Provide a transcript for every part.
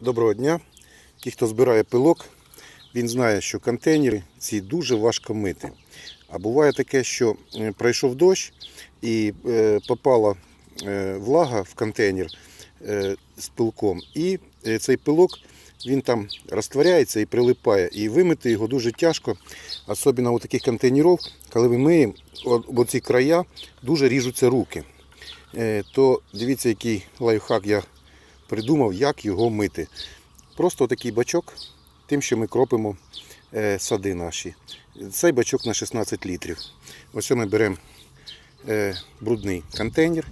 Доброго дня. Ті, хто збирає пилок, він знає, що контейнери ці дуже важко мити. А буває таке, що е, пройшов дощ і е, попала е, влага в контейнер з пилком, і цей пилок він там розтворяється і прилипає. І вимити його дуже тяжко, особливо у таких контейнерів, коли ми миємо, об ці края дуже ріжуться руки. То дивіться, який лайфхак я придумав, як його мити. Просто такий бачок, тим, що ми кропимо е, сади наші. Цей бачок на 16 літрів. Ось ми беремо е, брудний контейнер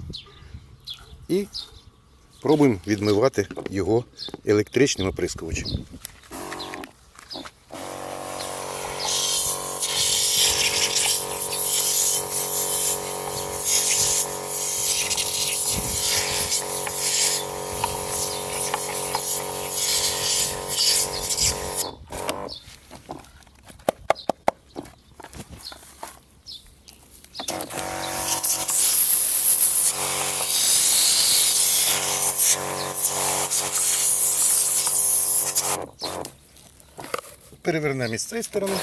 і пробуємо відмивати його електричним оприскувачем. Перевернемо із цієї сторони.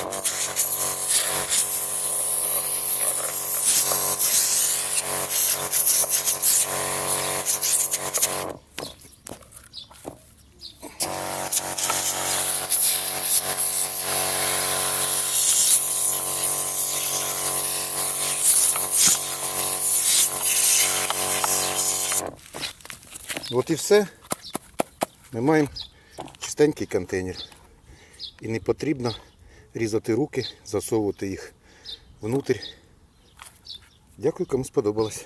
От і все. Ми маємо чистенький контейнер. І не потрібно різати руки, засовувати їх внутрь. Дякую, кому сподобалось.